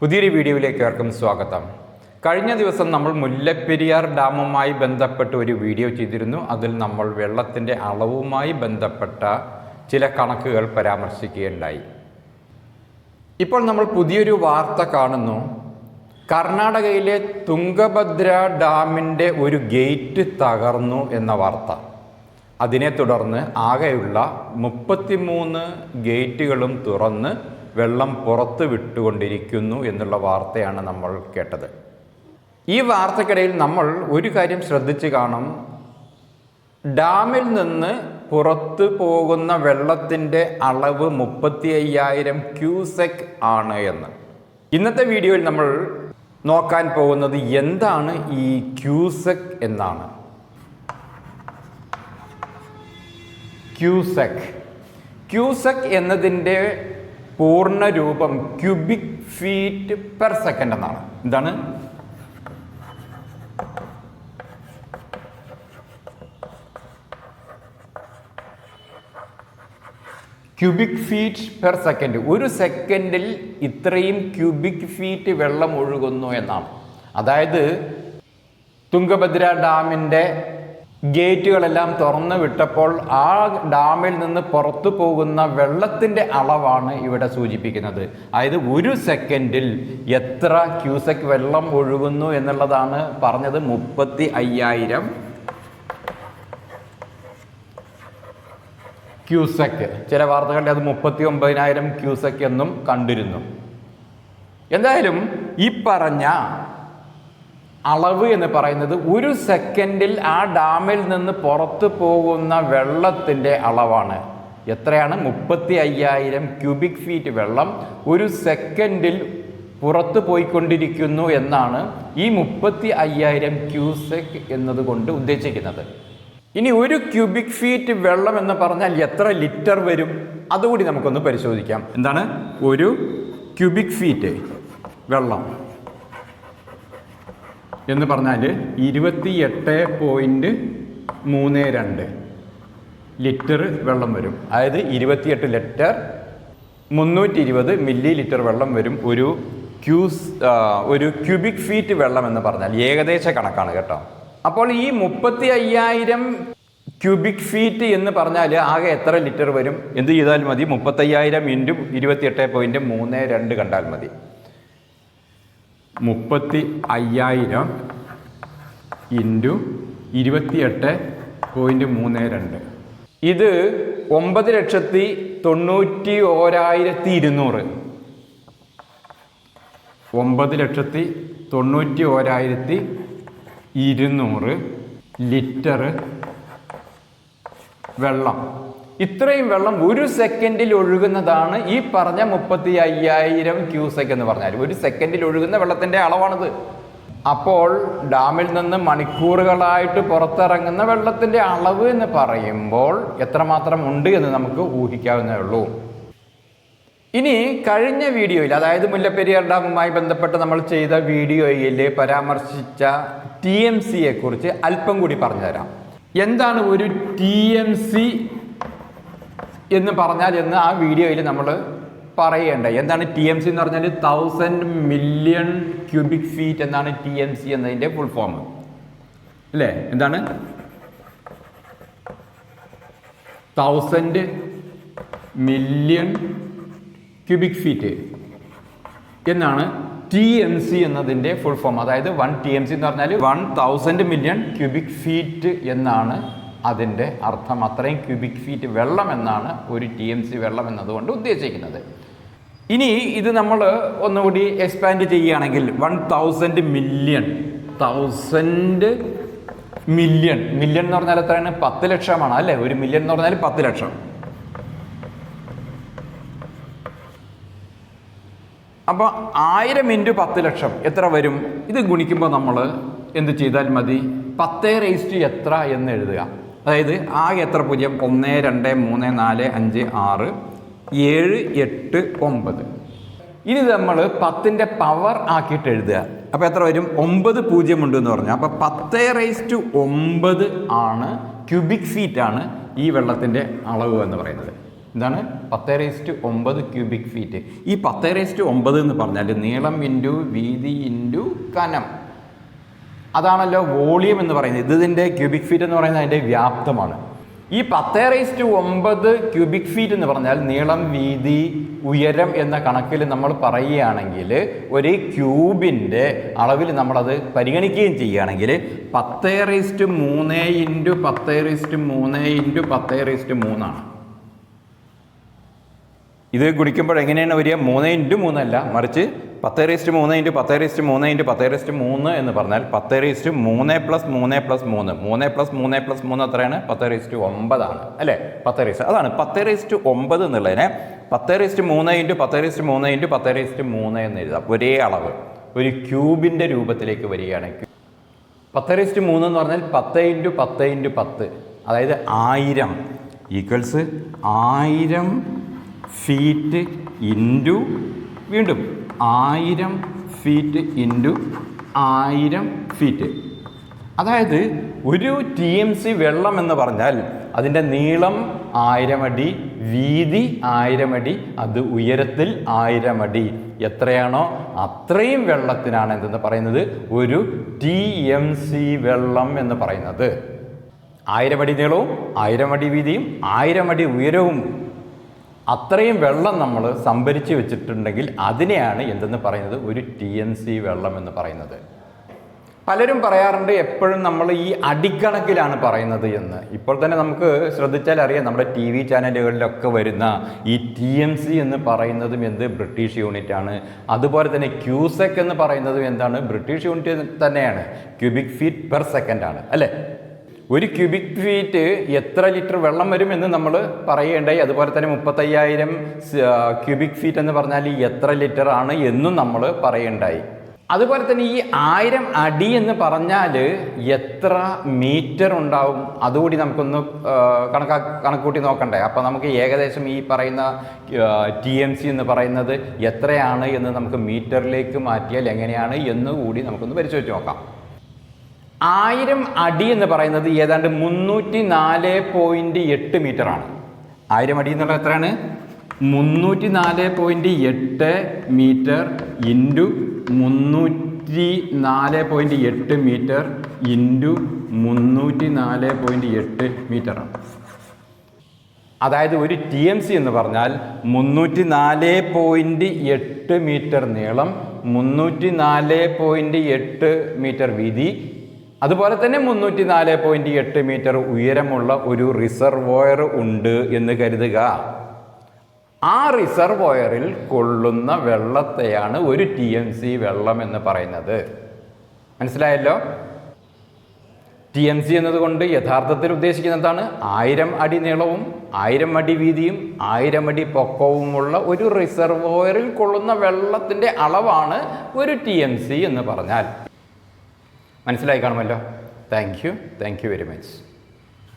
പുതിയൊരു വീഡിയോയിലേക്ക് ഏവർക്കും സ്വാഗതം. കഴിഞ്ഞ ദിവസം നമ്മൾ മുല്ലപ്പെരിയാർ ഡാമുമായി ബന്ധപ്പെട്ട് ഒരു വീഡിയോ ചെയ്തിരുന്നു. അതിൽ നമ്മൾ വെള്ളത്തിന്റെ അളവുമായി ബന്ധപ്പെട്ട ചില കണക്കുകൾ പരാമർശിക്കുകയുണ്ടായി. ഇപ്പോൾ നമ്മൾ പുതിയൊരു വാർത്ത കാണുന്നു. കർണാടകയിലെ തുംഗഭദ്ര ഡാമിന്റെ ഒരു ഗേറ്റ് തകർന്നു എന്ന വാർത്ത. അതിനെ തുടർന്ന് ആകെയുള്ള മുപ്പത്തിമൂന്ന് ഗേറ്റുകളും തുറന്ന് വെള്ളം പുറത്ത് വിട്ടുകൊണ്ടിരിക്കുന്നു എന്നുള്ള വാർത്തയാണ് നമ്മൾ കേട്ടത്. ഈ വാർത്തക്കിടയിൽ നമ്മൾ ഒരു കാര്യം ശ്രദ്ധിച്ച് കാണും. ഡാമിൽ നിന്ന് പുറത്തു പോകുന്ന വെള്ളത്തിന്റെ അളവ് മുപ്പത്തി അയ്യായിരം ക്യൂസെക് ആണ് എന്ന്. ഇന്നത്തെ വീഡിയോയിൽ നമ്മൾ നോക്കാൻ പോകുന്നത് എന്താണ് ഈ ക്യൂസെക് എന്നാണ്. ക്യൂസെക്. ക്യൂസെക് എന്നതിന്റെ പൂർണ രൂപം ക്യൂബിക് ഫീറ്റ് പെർ സെക്കൻഡ് എന്നാണ്. എന്താണ്? Cubic feet per second. ഒരു സെക്കൻഡിൽ ഇത്രയും ക്യൂബിക് ഫീറ്റ് വെള്ളം ഒഴുകുന്നു എന്നാണ്. അതായത് തുംഗഭദ്ര ഡാമിന്റെ ഗേറ്റുകളെല്ലാം തുറന്നു വിട്ടപ്പോൾ ആ ഡാമിൽ നിന്ന് പുറത്തു പോകുന്ന വെള്ളത്തിന്റെ അളവാണ് ഇവിടെ സൂചിപ്പിക്കുന്നത്. അതായത് ഒരു സെക്കൻഡിൽ എത്ര ക്യൂസെക് വെള്ളം ഒഴുകുന്നു എന്നുള്ളതാണ് പറഞ്ഞത് മുപ്പത്തി അയ്യായിരം ക്യൂസെക്. ചില വാർത്തകളിൽ അത് മുപ്പത്തി ഒമ്പതിനായിരം ക്യൂസെക് എന്നും കണ്ടിരുന്നു. എന്തായാലും ഈ പറഞ്ഞ അളവ് എന്ന് പറയുന്നത് ഒരു സെക്കൻഡിൽ ആ ഡാമിൽ നിന്ന് പുറത്തു പോകുന്ന വെള്ളത്തിന്റെ അളവാണ്. എത്രയാണ്? മുപ്പത്തി അയ്യായിരം ക്യൂബിക് ഫീറ്റ് വെള്ളം ഒരു സെക്കൻഡിൽ പുറത്തു പോയിക്കൊണ്ടിരിക്കുന്നു എന്നാണ് ഈ മുപ്പത്തി അയ്യായിരം ക്യൂസെക് എന്നതുകൊണ്ട് ഉദ്ദേശിക്കുന്നത്. ഇനി ഒരു ക്യൂബിക് ഫീറ്റ് വെള്ളം എന്ന് പറഞ്ഞാൽ എത്ര ലിറ്റർ വരും? അതുകൂടി നമുക്കൊന്ന് പരിശോധിക്കാം. എന്താണ്? ഒരു ക്യൂബിക് ഫീറ്റ് വെള്ളം. എന്ന് പറഞ്ഞാൽ ഇരുപത്തി എട്ട് പോയിന്റ് മൂന്ന് രണ്ട് ലിറ്റർ വെള്ളം വരും. അതായത് ഇരുപത്തിയെട്ട് ലിറ്റർ മുന്നൂറ്റി ഇരുപത് മില്ലി ലിറ്റർ വെള്ളം വരും ഒരു ക്യൂസ് ഒരു ക്യൂബിക് ഫീറ്റ് വെള്ളം എന്ന് പറഞ്ഞാൽ ഏകദേശ കണക്കാണ് കേട്ടോ. അപ്പോൾ ഈ മുപ്പത്തി അയ്യായിരം ക്യൂബിക് ഫീറ്റ് എന്ന് പറഞ്ഞാൽ ആകെ എത്ര ലിറ്റർ വരും? എന്ത് ചെയ്താൽ മതി? മുപ്പത്തയ്യായിരം ഇന്റു ഇരുപത്തിയെട്ട് പോയിന്റ് മൂന്ന് രണ്ട് കണ്ടാൽ മതി. മുപ്പത്തി അയ്യായിരം ഇന്റു ഇരുപത്തിയെട്ട് പോയിന്റ് മൂന്ന് രണ്ട്. ഇത് ഒമ്പത് ലക്ഷത്തി തൊണ്ണൂറ്റി ഓരായിരത്തി ഇരുന്നൂറ്. ഒമ്പത് ലക്ഷത്തി തൊണ്ണൂറ്റി ഓരായിരത്തി ഇരുന്നൂറ് ലിറ്റർ വെള്ളം. ഇത്രയും വെള്ളം ഒരു സെക്കൻഡിൽ ഒഴുകുന്നതാണ് ഈ പറഞ്ഞ മുപ്പത്തി അയ്യായിരം ക്യൂസെക് എന്ന് പറഞ്ഞാൽ. ഒരു സെക്കൻഡിൽ ഒഴുകുന്ന വെള്ളത്തിന്റെ അളവാണിത്. അപ്പോൾ ഡാമിൽ നിന്ന് മണിക്കൂറുകളായിട്ട് പുറത്തിറങ്ങുന്ന വെള്ളത്തിന്റെ അളവ് എന്ന് പറയുമ്പോൾ എത്രമാത്രം ഉണ്ട് എന്ന് നമുക്ക് ഊഹിക്കാവുന്നേ ഉള്ളൂ. ഇനി കഴിഞ്ഞ വീഡിയോയിൽ അതായത് മുല്ലപ്പെരിയാർ ഡാമുമായി ബന്ധപ്പെട്ട് നമ്മൾ ചെയ്ത വീഡിയോയിൽ പരാമർശിച്ച ടി എം സിയെ കുറിച്ച് അല്പം കൂടി പറഞ്ഞുതരാം. എന്താണ് ഒരു ടി എം സി എന്ന് പറഞ്ഞാൽ എന്ന് ആ വീഡിയോയിൽ നമ്മൾ പറയേണ്ട. എന്താണ് ടി എം സി എന്ന് പറഞ്ഞാൽ തൗസൻഡ് മില്യൺ ക്യൂബിക് ഫീറ്റ് എന്നാണ് ടി എം സി എന്നതിന്റെ ഫുൾ ഫോം അല്ലേ? എന്താണ്? തൗസൻഡ് മില്യൺ ക്യൂബിക് ഫീറ്റ് എന്നാണ് ടി എം സി എന്നതിന്റെ ഫുൾ ഫോം അതായത് വൺ ടി എം സി എന്ന് പറഞ്ഞാൽ one thousand million cubic feet എന്നാണ് അതിന്റെ അർത്ഥം അത്രയും ക്യൂബിക് ഫീറ്റ് വെള്ളം എന്നാണ് ഒരു ടി എം സി വെള്ളം എന്നതുകൊണ്ട് ഉദ്ദേശിക്കുന്നത്. ഇനി ഇത് നമ്മൾ ഒന്നുകൂടി എക്സ്പാൻഡ് ചെയ്യുകയാണെങ്കിൽ one thousand million thousand million million എന്ന് പറഞ്ഞാൽ എത്രയാണ്? പത്ത് ലക്ഷമാണ് അല്ലേ? ഒരു മില്യൺ എന്ന് പറഞ്ഞാൽ പത്ത് ലക്ഷം. അപ്പോൾ ആയിരം ഇന്റു പത്ത് ലക്ഷം എത്ര വരും? ഇത് ഗുണിക്കുമ്പോൾ നമ്മൾ എന്ത് ചെയ്താൽ മതി? പത്തേ റേസ്റ്റ് എത്ര എന്ന് എഴുതുക. അതായത് ആകെ എത്ര പൂജ്യം? ഒന്ന് രണ്ട് മൂന്ന് നാല് അഞ്ച് ആറ് ഏഴ് എട്ട് ഒമ്പത്. ഇനി നമ്മൾ പത്തിന്റെ പവർ ആക്കിയിട്ട് എഴുതുക. അപ്പോൾ എത്ര വരും? ഒമ്പത് പൂജ്യം ഉണ്ട് എന്ന് പറഞ്ഞാൽ അപ്പോൾ പത്തേ ടു ഒമ്പത് ആണ് ക്യൂബിക് ഫീറ്റ് ആണ് ഈ വെള്ളത്തിന്റെ അളവ് എന്ന് പറയുന്നത്. എന്താണ്? പത്ത് റേസ്റ്റ് ഒമ്പത് ക്യൂബിക് ഫീറ്റ് ഈ പത്ത് റേസ്റ്റ് ഒമ്പത് എന്ന് പറഞ്ഞാൽ നീളം ഇന്റു വീതി ഇന്റു കനം. അതാണല്ലോ വോളിയം എന്ന് പറയുന്നത്. ഇത് ഇതിന്റെ ക്യൂബിക് ഫീറ്റ് എന്ന് പറയുന്നത് അതിന്റെ വ്യാപ്തമാണ്. ഈ പത്ത് റേസ്റ്റ് ഒമ്പത് ക്യൂബിക് ഫീറ്റ് എന്ന് പറഞ്ഞാൽ നീളം വീതി ഉയരം എന്ന കണക്കിൽ നമ്മൾ പറയുകയാണെങ്കിൽ ഒരു ക്യൂബിന്റെ അളവിൽ നമ്മളത് പരിഗണിക്കുകയും ചെയ്യുകയാണെങ്കിൽ പത്ത് റേസ്റ്റ് മൂന്ന് ഇന്റു പത്ത് റേസ്റ്റ് മൂന്ന് ഇന്റു പത്ത് റേസ്റ്റ് മൂന്നാണ്. ഇത് ഗുണിക്കുമ്പോൾ എങ്ങനെയാണ് വരിക? മൂന്ന് ഇന്റു മൂന്നല്ല. മറിച്ച് പത്ത് റേസ്റ്റ് മൂന്ന് ഇന്റു പത്ത് റേസ്റ്റ് മൂന്ന് ഇന്റു പത്ത് റേസ്റ്റ് മൂന്ന് എന്ന് പറഞ്ഞാൽ പത്ത് റേസ്റ്റ് മൂന്ന് പ്ലസ് മൂന്ന് പ്ലസ് മൂന്ന് മൂന്ന് പ്ലസ് മൂന്ന് പ്ലസ് മൂന്ന് എത്രയാണ് പത്ത് റേസ്റ്റ് ഒമ്പതാണ് അല്ലേ പത്ത് റേസ്റ്റ് അതാണ് പത്ത് റേസ്റ്റ് ഒമ്പത് എന്നുള്ളതിനെ പത്ത് റേസ്റ്റ് മൂന്ന് ഇന്റു പത്ത് റേസ്റ്റ് മൂന്ന് ഇന്റു പത്ത് റേസ്റ്റ് മൂന്ന് എന്ന് എഴുതാം ഒരേ അളവ് ഒരു ക്യൂബിന്റെ രൂപത്തിലേക്ക് വരികയാണ് പത്ത് റേസ്റ്റ് മൂന്ന് എന്ന് പറഞ്ഞാൽ പത്ത് ഇന്റു പത്ത് ഇന്റു പത്ത് അതായത് ആയിരം ഈക്വൽസ് ആയിരം ഫീറ്റ് ഇന്റു വീണ്ടും ആയിരം ഫീറ്റ് ഇന്റു ആയിരം ഫീറ്റ് അതായത് ഒരു ടി എം സി വെള്ളം എന്ന് പറഞ്ഞാൽ അതിന്റെ നീളം ആയിരം അടി വീതി ആയിരം അടി അത് ഉയരത്തിൽ ആയിരം അടി. എത്രയാണോ അത്രയും വെള്ളത്തിനാണ് എന്തെന്ന് പറയുന്നത്? ഒരു ടി എം സി വെള്ളം എന്ന് പറയുന്നത്. ആയിരം അടി നീളവും ആയിരം അടി വീതിയും ആയിരം അടി ഉയരവും അത്രയും വെള്ളം നമ്മൾ സംഭരിച്ചു വെച്ചിട്ടുണ്ടെങ്കിൽ അതിനെയാണ് എന്തെന്ന് പറയുന്നത്? ഒരു ടി എൻ സി വെള്ളം എന്ന് പറയുന്നത്. പലരും പറയാറുണ്ട് എപ്പോഴും നമ്മൾ ഈ അടിക്കണക്കിലാണ് പറയുന്നത് എന്ന്. ഇപ്പോൾ തന്നെ നമുക്ക് ശ്രദ്ധിച്ചാൽ അറിയാം നമ്മുടെ ടി വി ചാനലുകളിലൊക്കെ വരുന്ന ഈ ടി എം സി എന്ന് പറയുന്നതും എന്ത്? ബ്രിട്ടീഷ് യൂണിറ്റ് ആണ്. അതുപോലെ തന്നെ ക്യൂസെക് എന്ന് പറയുന്നതും എന്താണ്? ബ്രിട്ടീഷ് യൂണിറ്റ് തന്നെയാണ്. ക്യൂബിക് ഫീറ്റ് പെർ സെക്കൻഡ് ആണ്. അല്ലേ? ഒരു ക്യൂബിക് ഫീറ്റ് എത്ര ലിറ്റർ വെള്ളം വരും എന്ന് നമ്മൾ പറയേണ്ടായി. അതുപോലെ തന്നെ മുപ്പത്തയ്യായിരം ക്യൂബിക് ഫീറ്റ് എന്ന് പറഞ്ഞാൽ എത്ര ലിറ്റർ ആണ് എന്നും നമ്മൾ പറയേണ്ടായി. അതുപോലെ തന്നെ ഈ ആയിരം അടി എന്ന് പറഞ്ഞാൽ എത്ര മീറ്റർ ഉണ്ടാവും? അതുകൂടി നമുക്കൊന്ന് കണക്കാ കണക്കൂട്ടി നോക്കണ്ടേ. അപ്പോൾ നമുക്ക് ഏകദേശം ഈ പറയുന്ന ടി എം സി എന്ന് പറയുന്നത് എത്രയാണ് എന്ന് നമുക്ക് മീറ്ററിലേക്ക് മാറ്റിയാൽ എങ്ങനെയാണ് എന്ന് കൂടി നമുക്കൊന്ന് പരിശോധിച്ച് നോക്കാം. ആയിരം അടി എന്ന് പറയുന്നത് ഏതാണ്ട് മുന്നൂറ്റി നാല് പോയിന്റ് എട്ട് മീറ്റർ ആണ് ആയിരം അടി എന്നുള്ളത് എത്രയാണ്? മുന്നൂറ്റി നാല് പോയിന്റ് എട്ട് മീറ്റർ ഇന്റു മുന്നൂറ്റി നാല് പോയിന്റ് എട്ട് മീറ്റർ ഇന്റു മുന്നൂറ്റി നാല് പോയിന്റ് എട്ട് മീറ്ററാണ്. അതായത് ഒരു ടി എം സി എന്ന് പറഞ്ഞാൽ മുന്നൂറ്റി നാല് പോയിന്റ് എട്ട് മീറ്റർ നീളം മുന്നൂറ്റി നാല് പോയിന്റ് എട്ട് മീറ്റർ വീതി അതുപോലെ തന്നെ മുന്നൂറ്റി നാല് പോയിന്റ് എട്ട് മീറ്റർ ഉയരമുള്ള ഒരു റിസർവോയർ ഉണ്ട് എന്ന് കരുതുക. ആ റിസർവോയറിൽ കൊള്ളുന്ന വെള്ളത്തെയാണ് ഒരു ടി എം സി വെള്ളം എന്ന് പറയുന്നത്. മനസ്സിലായല്ലോ? ടി എം സി എന്നതുകൊണ്ട് യഥാർത്ഥത്തിൽ ഉദ്ദേശിക്കുന്നത് എന്താണ് ആയിരം അടി നീളവും ആയിരം അടി വീതിയും ആയിരം അടി പൊക്കവുമുള്ള ഒരു റിസർവോയറിൽ കൊള്ളുന്ന വെള്ളത്തിന്റെ അളവാണ് ഒരു ടി എം സി എന്ന് പറഞ്ഞാൽ. മനസ്സിലായി കാണുമല്ലോ. Thank you thank you very much